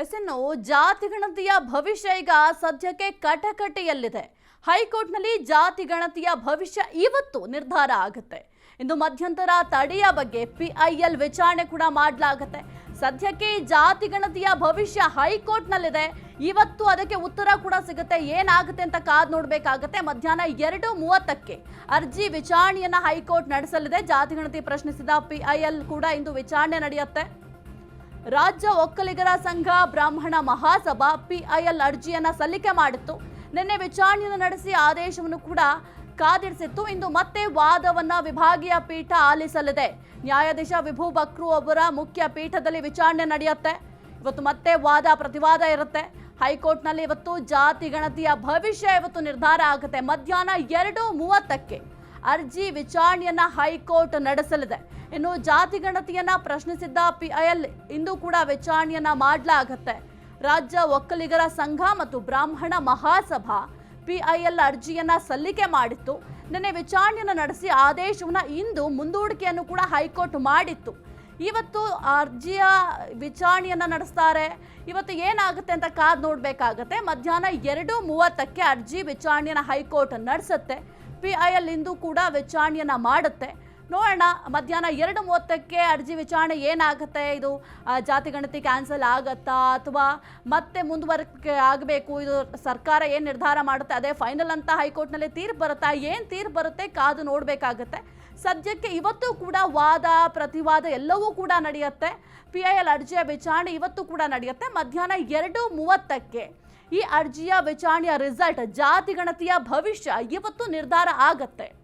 S ಜಾತಿ ಗಣತಿಯ ಭವಿಷ್ಯ ಈಗ ಸದ್ಯಕ್ಕೆ ಕಟಕಟೆಯಲ್ಲಿದೆ. ಹೈಕೋರ್ಟ್ನಲ್ಲಿ ಜಾತಿ ಗಣತಿಯ ಭವಿಷ್ಯ ಇವತ್ತು ನಿರ್ಧಾರ ಆಗುತ್ತೆ. ಇಂದು ಮಧ್ಯಂತರ ತಡೆಯ ಬಗ್ಗೆ ಪಿಐಎಲ್ ವಿಚಾರಣೆ ಕೂಡ ಮಾಡಲಾಗುತ್ತೆ. ಸದ್ಯಕ್ಕೆ ಜಾತಿ ಗಣತಿಯ ಭವಿಷ್ಯ ಹೈಕೋರ್ಟ್ನಲ್ಲಿದೆ. ಇವತ್ತು ಅದಕ್ಕೆ ಉತ್ತರ ಕೂಡ ಸಿಗುತ್ತೆ. ಏನಾಗುತ್ತೆ ಅಂತ ಕಾದ್ ನೋಡಬೇಕಾಗತ್ತೆ. ಮಧ್ಯಾಹ್ನ ಎರಡು ಮೂವತ್ತಕ್ಕೆ ಅರ್ಜಿ ವಿಚಾರಣೆಯನ್ನು ಹೈಕೋರ್ಟ್ ನಡೆಸಲಿದೆ. ಜಾತಿ ಗಣತಿ ಪ್ರಶ್ನಿಸಿದ ಪಿಐಎಲ್ ಕೂಡ ಇಂದು ವಿಚಾರಣೆ ನಡೆಯುತ್ತೆ. ರಾಜ್ಯ ಒಕ್ಕಲಿಗರ ಸಂಘ, ಬ್ರಾಹ್ಮಣ ಮಹಾಸಭಾ ಪಿಐಎಲ್ ಅರ್ಜಿಯನ್ನು ಸಲ್ಲಿಕೆ ಮಾಡಿತ್ತು. ನಿನ್ನೆ ವಿಚಾರಣೆಯನ್ನು ನಡೆಸಿ ಆದೇಶವನ್ನು ಕೂಡ ಕಾದಿರಿಸಿತ್ತು. ಇಂದು ಮತ್ತೆ ವಾದವನ್ನು ವಿಭಾಗೀಯ ಪೀಠ ಆಲಿಸಲಿದೆ. ನ್ಯಾಯಾಧೀಶ ವಿಭು ಬಕ್ರು ಅವರ ಮುಖ್ಯ ಪೀಠದಲ್ಲಿ ವಿಚಾರಣೆ ನಡೆಯುತ್ತೆ. ಇವತ್ತು ಮತ್ತೆ ವಾದ, ಪ್ರತಿವಾದ ಇರುತ್ತೆ. ಹೈಕೋರ್ಟ್ನಲ್ಲಿ ಇವತ್ತು ಜಾತಿ ಗಣತಿಯ ಭವಿಷ್ಯ ಇವತ್ತು ನಿರ್ಧಾರ ಆಗುತ್ತೆ. ಮಧ್ಯಾಹ್ನ ಎರಡು ಮೂವತ್ತಕ್ಕೆ. ಅರ್ಜಿ ವಿಚಾರಣೆಯನ್ನ ಹೈಕೋರ್ಟ್ ನಡೆಸಲಿದೆ. ಇನ್ನು ಜಾತಿ ಗಣತಿಯನ್ನ ಪ್ರಶ್ನಿಸಿದ್ದ ಪಿಐಎಲ್ ಇಂದು ಕೂಡ ವಿಚಾರಣೆಯನ್ನ ಮಾಡಲಾಗತ್ತೆ. ರಾಜ್ಯ ಒಕ್ಕಲಿಗರ ಸಂಘ ಮತ್ತು ಬ್ರಾಹ್ಮಣ ಮಹಾಸಭಾ ಪಿಐಎಲ್ ಅರ್ಜಿಯನ್ನ ಸಲ್ಲಿಕೆ ಮಾಡಿತ್ತು. ನಿನ್ನೆ ವಿಚಾರಣೆಯನ್ನು ನಡೆಸಿ ಆದೇಶವನ್ನ ಇಂದು ಮುಂದೂಡಿಕೆಯನ್ನು ಕೂಡ ಹೈಕೋರ್ಟ್ ಮಾಡಿತ್ತು. ಇವತ್ತು ಅರ್ಜಿಯ ವಿಚಾರಣೆಯನ್ನ ನಡೆಸ್ತಾರೆ. ಇವತ್ತು ಏನಾಗುತ್ತೆ ಅಂತ ಕಾದು ನೋಡಬೇಕಾಗತ್ತೆ. ಮಧ್ಯಾಹ್ನ ಎರಡು ಮೂವತ್ತಕ್ಕೆ ಅರ್ಜಿ ವಿಚಾರಣೆಯನ್ನ ಹೈಕೋರ್ಟ್ ನಡೆಸುತ್ತೆ. ಪಿಐಎಲ್ ಇಂದು ಕೂಡ ವಿಚಾರಣೆಯನ್ನು ಮಾಡುತ್ತೆ. ನೋಡೋಣ, ಮಧ್ಯಾಹ್ನ ಎರಡು ಮೂವತ್ತಕ್ಕೆ ಅರ್ಜಿ ವಿಚಾರಣೆ ಏನಾಗುತ್ತೆ? ಇದು ಜಾತಿ ಗಣತಿ ಕ್ಯಾನ್ಸಲ್ ಆಗತ್ತಾ? ಅಥವಾ ಮತ್ತೆ ಮುಂದುವರಕ್ಕೆ ಆಗಬೇಕು? ಇದು ಸರ್ಕಾರ ಏನು ನಿರ್ಧಾರ ಮಾಡುತ್ತೆ? ಅದೇ ಫೈನಲ್ ಅಂತ ಹೈಕೋರ್ಟ್ನಲ್ಲಿ ತೀರ್ಪು ಬರುತ್ತಾ? ಏನು ತೀರ್ಪು ಬರುತ್ತೆ? ಕಾದು ನೋಡಬೇಕಾಗತ್ತೆ. ಸದ್ಯಕ್ಕೆ ಇವತ್ತು ಕೂಡ ವಾದ, ಪ್ರತಿವಾದ ಎಲ್ಲವೂ ಕೂಡ ನಡೆಯುತ್ತೆ. ಪಿ ಐ ಎಲ್ ಅರ್ಜಿಯ ವಿಚಾರಣೆ ಇವತ್ತು ಕೂಡ ನಡೆಯುತ್ತೆ. ಮಧ್ಯಾಹ್ನ ಎರಡು ಮೂವತ್ತಕ್ಕೆ ಈ ಅರ್ಜಿಯ ವಿಚಾರಣೆಯ ರಿಸಲ್ಟ್ ಜಾತಿ ಗಣತಿಯ ಭವಿಷ್ಯ ಇವತ್ತು ನಿರ್ಧಾರ ಆಗತ್ತೆ.